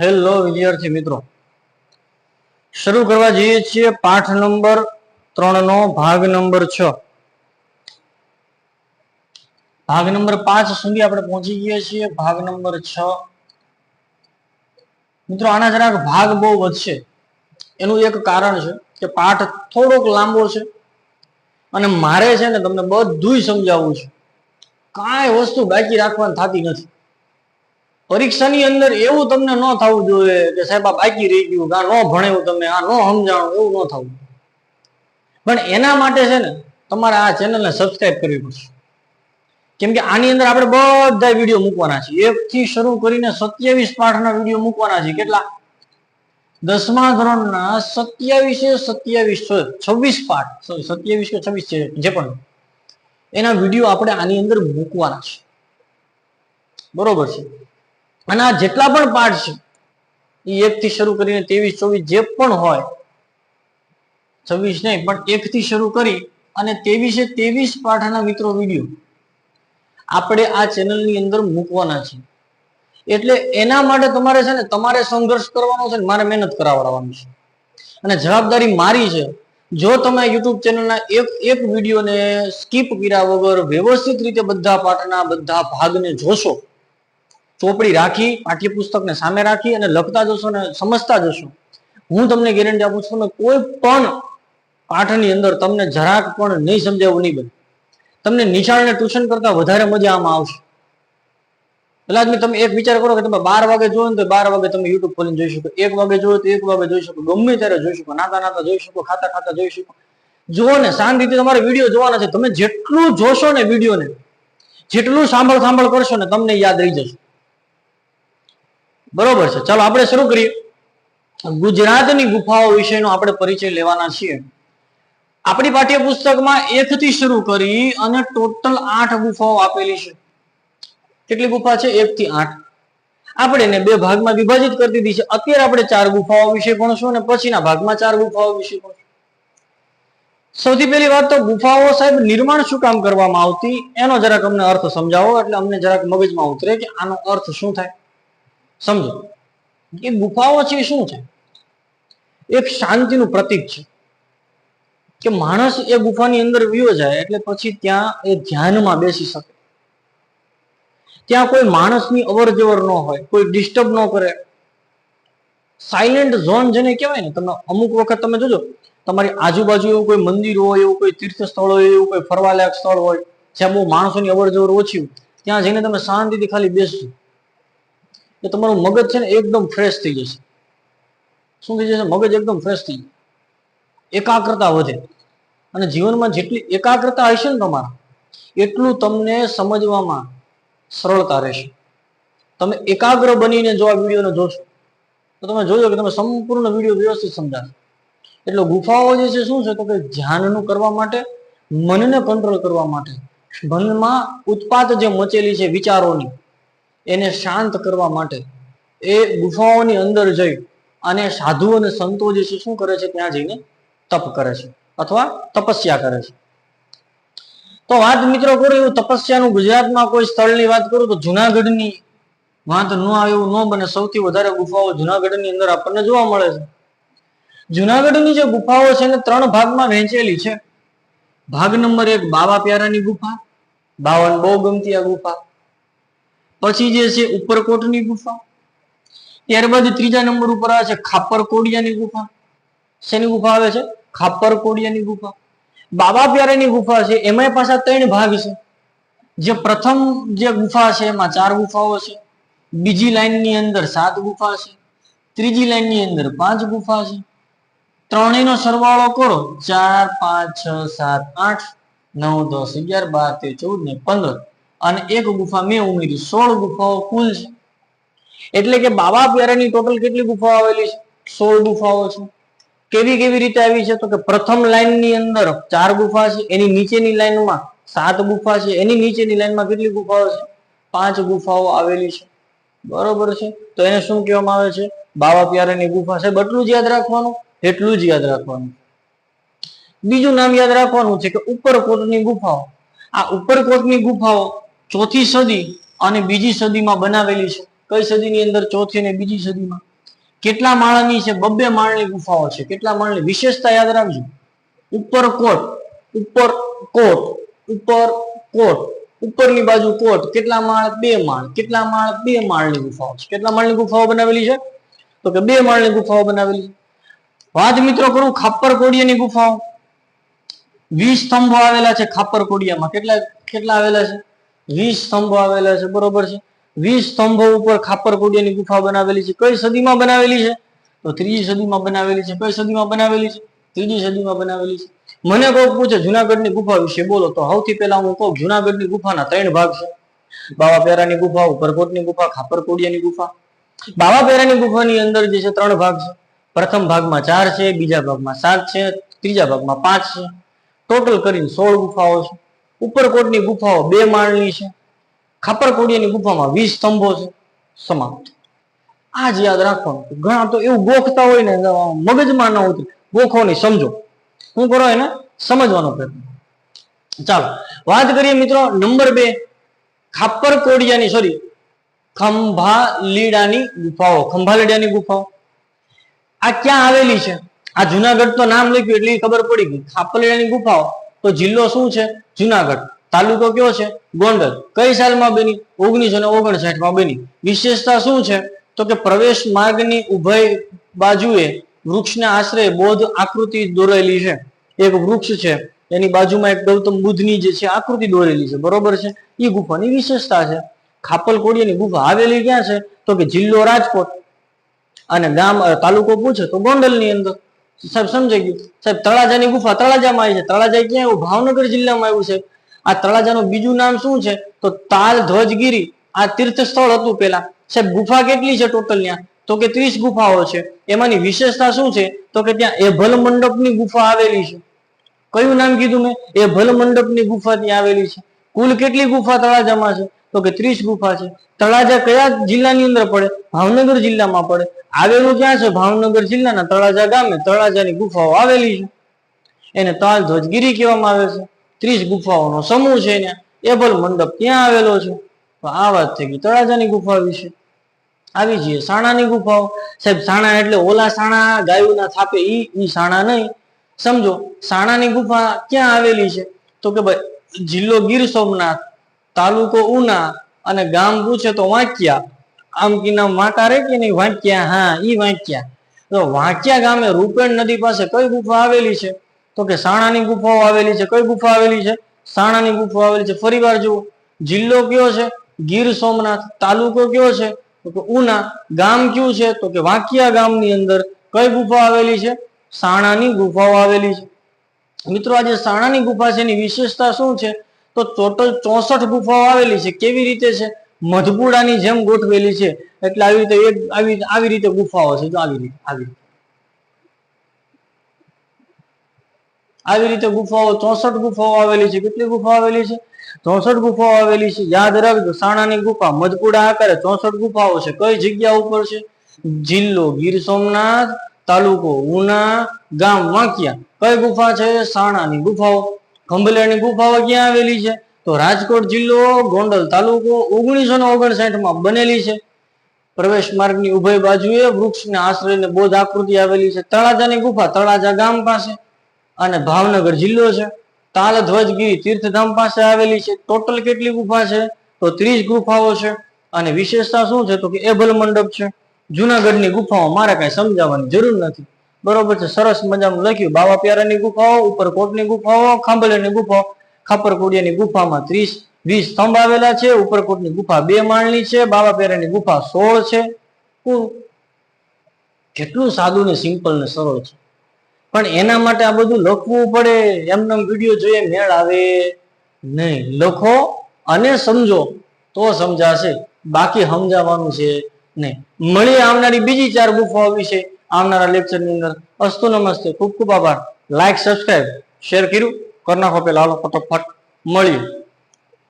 Hello વિદ્યાર્થી મિત્રો. શરૂ કરવા જઈએ છીએ પાઠ નંબર ત્રણ નો ભાગ નંબર છ. ભાગ નંબર પાંચ સુધી આપણે પહોંચી ગયા છીએ. ભાગ નંબર છ. મિત્રો, આના જરાક ભાગ બહુ વધશે. એનું એક કારણ છે કે પાઠ થોડોક લાંબો છે અને મારે છે ને તમને બધુંય સમજાવવું છે. કાંઈ વસ્તુ બાકી રાખવાની થતી નથી. પરીક્ષાની અંદર એવું તમને ન થવું જોઈએ કે સાહેબ આ બાકી રહી ગયું આ ન ભણેવું તમે, આ ન સમજાણું, એવું ન થવું પણ એના માટે છે ને તમારે આ ચેનલને સબસ્ક્રાઇબ કરવી પડશે. કેમ કે આની અંદર આપણે બધા વીડિયો મૂકવાના છે એક થી શરૂ કરીને સત્યાવીસ પાઠના વીડિયો મૂકવાના છે કેટલા? દસમા ધોરણના સત્યાવીસે સત્યાવીસ છવ્વીસ પાઠ. સોરી સત્યાવીસ કે છવ્વીસ છે જે પણ. એના વીડિયો આપણે આની અંદર મૂકવાના છે બરોબર છે? અને આ જેટલા પણ પાઠ છે એ એક થી શરૂ કરીને ત્રેવીસ, ચોવીસ જે પણ હોય, છવ્વીસ નહીં, પણ એક થી શરૂ કરી અને ત્રેવીસે ત્રેવીસ પાઠના મિત્રો વીડિયો આપણે આ ચેનલની અંદર મૂકવાના છે. એટલે એના માટે તમારે છે ને, તમારે સંઘર્ષ કરવાનો છે મારે મહેનત કરાવડાવવાની છે. અને જવાબદારી મારી છે, જો તમે યુટ્યુબ ચેનલના એક એક વિડીયોને સ્કીપ કર્યા વગર વ્યવસ્થિત રીતે બધા પાઠના બધા ભાગને જોશો ચોપડી રાખી, પાઠ્યપુસ્તકને સામે રાખી અને લખતા જશો ને સમજતા જશો. હું તમને ગેરંટી આપું છું તમે કોઈ પણ પાઠની અંદર તમને જરાક પણ નહીં સમજાવવું નહીં બને. તમને નિશાળને ટ્યુશન કરતા વધારે મજા આમાં આવશે. પેલા જ તમે એક વિચાર કરો કે તમે બાર વાગે જોયો ને તો બાર વાગે તમે યુટ્યુબ ખોલીને જોઈ શકો. એક વાગે જોયો તો એક વાગે જોઈ શકો. ગમે ત્યારે જોઈ શકો. નાતા નાતા જોઈ શકો. ખાતા ખાતા જોઈ શકો. જુઓ ને શાંતિથી તમારે વીડિયો જોવાના છે. તમે જેટલું જોશો ને વિડીયોને, જેટલું સાંભળ સાંભળ કરશો ને તમને યાદ રહી જશે. બરોબર છે. ચાલો આપણે શરૂ કરીએ. ગુજરાતની ગુફાઓ વિશેનો આપણે પરિચય લેવાના છીએ. આપણી પાઠ્યપુસ્તકમાં એક થી શરૂ કરી અને ટોટલ આઠ ગુફાઓ આપેલી છે. કેટલી ગુફા છે? એક થી આઠ. આપણે એને બે ભાગમાં વિભાજિત કરી દીધી છે. અત્યારે આપણે ચાર ગુફાઓ વિશે ભણશું અને પછીના ભાગમાં ચાર ગુફાઓ વિશે ભણશું. સૌથી પહેલી વાત તો ગુફાઓ સાહેબ નિર્માણ શું કામ કરવામાં આવતી? એનો જરાક અમને અર્થ સમજાવો એટલે અમને જરાક મગજમાં ઉતરે કે આનો અર્થ શું થાય? સમજો. એ ગુફાઓ છે શું છે? એક શાંતિનું પ્રતીક છે. કે માણસ એ ગુફાની અંદર વિયો જાય એટલે પછી ત્યાં એ ધ્યાનમાં બેસી શકે. ત્યાં કોઈ માણસની અવર જવર ન હોય, કોઈ ડિસ્ટર્બ ન કરે. સાયલેન્ટ ઝોન જેને કહેવાય ને, તમે અમુક વખત તમે જોજો, તમારી આજુબાજુ એવું કોઈ મંદિર હોય, એવું કોઈ તીર્થ સ્થળ હોય, એવું કોઈ ફરવાલાયક સ્થળ હોય, જ્યાં બહુ માણસોની અવર જવર ઓછી ત્યાં જઈને તમે શાંતિથી ખાલી બેસજો. તો તમારું મગજ છે ને એકદમ ફ્રેશ થઈ જશે. શું થઈ જશે? મગજ એકદમ ફ્રેશ થઈ એકાગ્રતા વધે. અને જીવનમાં જેટલી એકાગ્રતા હશે ને તમારા, એટલું તમને સમજવામાં સરળતા રહેશે. તમે એકાગ્ર બનીને જો આ વિડીયોને જોશો, તો તમે જોજો કે તમે સંપૂર્ણ વીડિયો વ્યવસ્થિત સમજાશે. એટલે ગુફાઓ જે છે શું છે? તો કે ધ્યાનનું કરવા માટે, મનને કંટ્રોલ કરવા માટે, મનમાં ઉત્પાદ જે મચેલી છે વિચારોની એને શાંત કરવા માટે એ ગુફાઓની અંદર જઈ અને સાધુ અને સંતો જે છે, શું કરે છે? ત્યાં જઈને તપ કરે છે અથવા તપસ્યા કરે છે. તો વાત મિત્રો કરું એવું તપસ્યાનું ગુજરાતમાં કોઈ સ્થળની વાત કરું તો જુનાગઢની વાત ન આવે એવું ન બને. સૌથી વધારે ગુફાઓ જુનાગઢની અંદર આપણને જોવા મળે છે. જુનાગઢની જે ગુફાઓ છે ને ત્રણ ભાગમાં વહેંચેલી છે. ભાગ નંબર એક બાવા પ્યારાની ગુફા, બાવન બહુ ગમતી આ ગુફા પછી જે છે ઉપરકોટની ગુફા, ત્યારબાદ ત્રીજા નંબર ઉપર આવે છે ખાપર કોડિયાની ગુફા. શેની ગુફા આવે છે? ખાપર કોડિયાની ગુફા. બાબા પ્યારાની ગુફા છે એમાં પાછા ત્રણ ભાગ છે. જે પ્રથમ જે ગુફા છે, એમાં ચાર ગુફાઓ છે. બીજી લાઈનની અંદર સાત ગુફા છે. ત્રીજી લાઈનની અંદર પાંચ ગુફા છે. ત્રણેયનો સરવાળો કરો. ચાર, પાંચ, છ, સાત, આઠ, નવ, દસ, અગિયાર, બાર, તેર, ચૌદ ને પંદર. અને એક ગુફા મેં ઉમેરી. સોળ ગુફાઓ કુલ છે. એટલે કે બાબા પ્યારાની ટોટલ કેટલી ગુફાઓ આવેલી છે? સોળ ગુફાઓ છે. કેવી કેવી રીતે આવી છે? તો કે પ્રથમ લાઈનની અંદર ચાર ગુફા છે, એની નીચેની લાઈનમાં સાત ગુફા છે, એની નીચેની લાઈનમાં કેટલી ગુફાઓ છે? પાંચ ગુફાઓ આવેલી છે. બરોબર છે? તો એને શું કહેવામાં આવે છે? બાબા પ્યારાની ગુફા. છે બટલું જ યાદ રાખવાનું? એટલું જ યાદ રાખવાનું. બીજું નામ યાદ રાખવાનું છે કે ઉપરકોટની ગુફાઓ. આ ઉપરકોટની ગુફાઓ ચોથી સદી અને બીજી સદીમાં બનાવેલી છે. કઈ સદીની અંદર? ચોથી અને બીજી સદીમાં. કેટલા માળની છે? બબ્બે માળની ગુફાઓ છે. કેટલા માળની? વિશેષતા યાદ રાખજો. ઉપર કોટ ઉપર કોટ ઉપર કોટ, ઉપરની બાજુ કોટ. કેટલા માળ? બે માળ. કેટલા માળ? બે માળની ગુફાઓ છે. કેટલા માળની ગુફાઓ બનાવેલી છે? તો કે બે માળની ગુફાઓ બનાવેલી વાત મિત્રો કરું ખાપર કોડિયાની ગુફાઓ. વીસ સ્તંભો આવેલા છે ખાપર કોડિયામાં. કેટલા કેટલા આવેલા છે? વીસ સ્તંભો આવેલા છે, બરોબર છે? વીસ સ્તંભો ઉપર ખાપર કોડિયાની ગુફા બનાવેલી છે, કઈ સદીમાં બનાવેલી છે? તો ત્રીજી સદીમાં બનાવેલી છે, કઈ સદીમાં બનાવેલી છે? ત્રીજી સદીમાં બનાવેલી છે. મને કોઈ પૂછે, જુનાગઢની ગુફા વિશે બોલો. તો સૌથી પહેલા હું કહું, જુનાગઢની ગુફાના ત્રણ ભાગ છે. બાવા પેરાની ગુફા, ઉપરકોટની ગુફા ખાપર કોડિયાની ગુફા. બાવા પેરાની ગુફાની અંદર જે છે ત્રણ ભાગ છે. પ્રથમ ભાગમાં ચાર છે, બીજા ભાગમાં સાત છે, ત્રીજા ભાગમાં પાંચ છે. ટોટલ કરીને સોળ ગુફાઓ છે. ઉપરકોટની ગુફાઓ બે માળની છે. ખાપરકોડિયાની ગુફામાં વીસ સ્તંભો છે. સમાપ્ત. આ જ યાદ રાખવાનું ઘણા તો એવું ગોખતા હોય ને, મગજમાં ન હોતું ગોખો નહીં સમજો. શું કરો એને? સમજવાનો પ્રયત્ન ચાલો, વાત કરીએ મિત્રો નંબર બે. ખાપર કોડિયાની સોરી ખંભાલીડાની ગુફાઓ. ખંભાલીડાની ગુફાઓ. આ ક્યાં આવેલી છે? આ જુનાગઢ તો નામ લખ્યું એટલે ખબર પડી ગઈ. ખાપરલીડાની ગુફાઓ. તો જિલ્લો શું છે? જુનાગઢ. તાલુકો કયો છે? ગોંડલ. કઈ સાલમાં બની? ઓગણીસો ને ઓગણસાઠમાં બની. વિશેષતા શું છે? તો કે પ્રવેશ માર્ગની ઉભય બાજુએ વૃક્ષના આશરે બૌદ્ધ આકૃતિ દોરેલી છે. એક વૃક્ષ છે. એની બાજુમાં એક ગૌતમ બુદ્ધની જે છે આકૃતિ દોરેલી છે. બરોબર છે? એ ગુફાની વિશેષતા છે. ખાપલ કોડિયાની ગુફા આવેલી ક્યાં છે? તો કે જિલ્લો રાજકોટ. અને ગામ તાલુકો પૂછે તો ગોંડલની અંદર. સાહેબ સમજાઈ ગયું. સાહેબ તળાજાની ગુફા તળાજામાં આવી છે. તળાજા ક્યાં આવ્યું? ભાવનગર જિલ્લામાં આવ્યું છે. આ તળાજાનું બીજું નામ શું છે? તો તાલ ધ્વજગીરી. આ તીર્થ સ્થળ હતું પેલા સાહેબ ગુફા કેટલી છે ટોટલ ત્યાં તો કે ત્રીસ ગુફાઓ છે. એમાંની વિશેષતા શું છે? તો કે ત્યાં એભલ મંડપની ગુફા આવેલી છે. કયું નામ કીધું મેં? એભલ મંડપની ગુફા ત્યાં આવેલી છે. કુલ કેટલી ગુફા તળાજામાં છે? તો કે ત્રીસ ગુફા છે. તળાજા કયા જિલ્લાની અંદર પડે? ભાવનગર જિલ્લામાં પડે. આવેલું ક્યાં છે? ભાવનગર જિલ્લાના તળાજા ગામે તળાજાની ગુફાઓ આવેલી છે. એને તાલ ધ્વજગીરી કહેવામાં આવે છે. ત્રીસ ગુફાઓનો સમૂહ છે એને. એબલ મંડપ ક્યાં આવેલો છે? તો આ વાત થઈ ગઈ તળાજાની ગુફા વિશે. આવી જઈએ સાણાની ગુફાઓ. સાહેબ, સાણા એટલે ઓલા સાણા, ગાયુના થાપે ઈ ઈ સાણા નહીં. સમજો, સાણાની ગુફા ક્યાં આવેલી છે? તો કે ભાઈ, જિલ્લો ગીર સોમનાથ. તાલુકો ઉના અને ગામ પૂછે તો વાંકિયા આમ કે નામ વાંકા રે કે નહીં? વાંચ્યા, હા, ઈ વાંચ્યા. તો વાંકિયા ગામે રૂપેણ નદી પાસે કઈ ગુફા આવેલી છે? તો કે સાણાની ગુફાઓ આવેલી છે. કઈ ગુફા આવેલી છે? સાણાની ગુફા આવેલી છે. ફરી વાર જુઓ. જિલ્લો કયો છે? ગીર સોમનાથ. તાલુકો કયો છે? તો કે ઉના. ગામ કયું છે? તો કે વાંકિયા ગામની અંદર કઈ ગુફા આવેલી છે? સાણાની ગુફાઓ આવેલી છે. મિત્રો, આજે સાણાની ગુફા છે એની વિશેષતા શું છે? તો ટોટલ ચોસઠ ગુફાઓ આવેલી છે. કેવી રીતે છે? મધપુડાની જેમ ગોઠવેલી છે. એટલે આવી રીતે એક, આવી આવી રીતે ગુફાઓ છે. જો આવી રીતે, આવી આવી રીતે ગુફાઓ, ચોસઠ ગુફાઓ આવેલી છે. કેટલી ગુફાઓ આવેલી છે? ચોસઠ ગુફાઓ આવેલી છે. યાદ રાખજો, સાણાની ગુફા મધપુડા આકારે ચોસઠ ગુફાઓ છે. કઈ જગ્યા ઉપર છે? જિલ્લો, ગીર સોમનાથ તાલુકો, ઉના ગામ, વાંકિયા. કઈ ગુફા છે? સાણાની ગુફાઓ. ખંભલિયાની ગુફાઓ ક્યાં આવેલી છે? તો રાજકોટ જિલ્લો, ગોંડલ તાલુકો, ઓગણીસો ને ઓગણસાઠમાં બનેલી છે. પ્રવેશ માર્ગની ઉભય બાજુએ વૃક્ષને આશ્રયને બૌદ્ધ આકૃતિ આવેલી છે. તળાજાની ગુફા તળાજા ગામ પાસે અને ભાવનગર જિલ્લો છે. તાલ ધ્વજગીરી તીર્થધામ પાસે આવેલી છે. ટોટલ કેટલી ગુફા છે? તો ત્રીસ ગુફાઓ છે. અને વિશેષતા શું છે? તો કે એભલ મંડપ છે. જુનાગઢની ગુફાઓ મારે કઈ સમજાવવાની જરૂર નથી. બરોબર છે, સરસ મજાનું લખ્યું. બાવા પ્યારાની ગુફાઓ, ઉપરકોટની ગુફાઓ, ખાંભલિયાની ગુફાઓ, ખાપરકોડિયાની ગુફામાં ત્રીસ, વીસ સ્તંભ આવેલા છે, ઉપરકોટની ગુફા બે માળની છે બાવા પ્યારાની ગુફા સોળ છે. કેટલું સાદું ને સિમ્પલ ને સરળ છે. પણ એના માટે આ બધું લખવું પડે. એમને વીડિયો જોઈએ, મેળ આવે નહીં. લખો અને સમજો. તો સમજાશે. બાકી સમજાવવાનું છે નહીં. મળી આવનારી બીજી ચાર ગુફાઓ વિશે આવનારા લેક્ચરની અંદર અસ્તુ નમસ્તે, ખૂબ ખૂબ આભાર. લાઇક સબસ્ક્રાઈબ શેર કર્યું. કરી નાખો પેલા હાલો, ફટોફટ. મળીએ.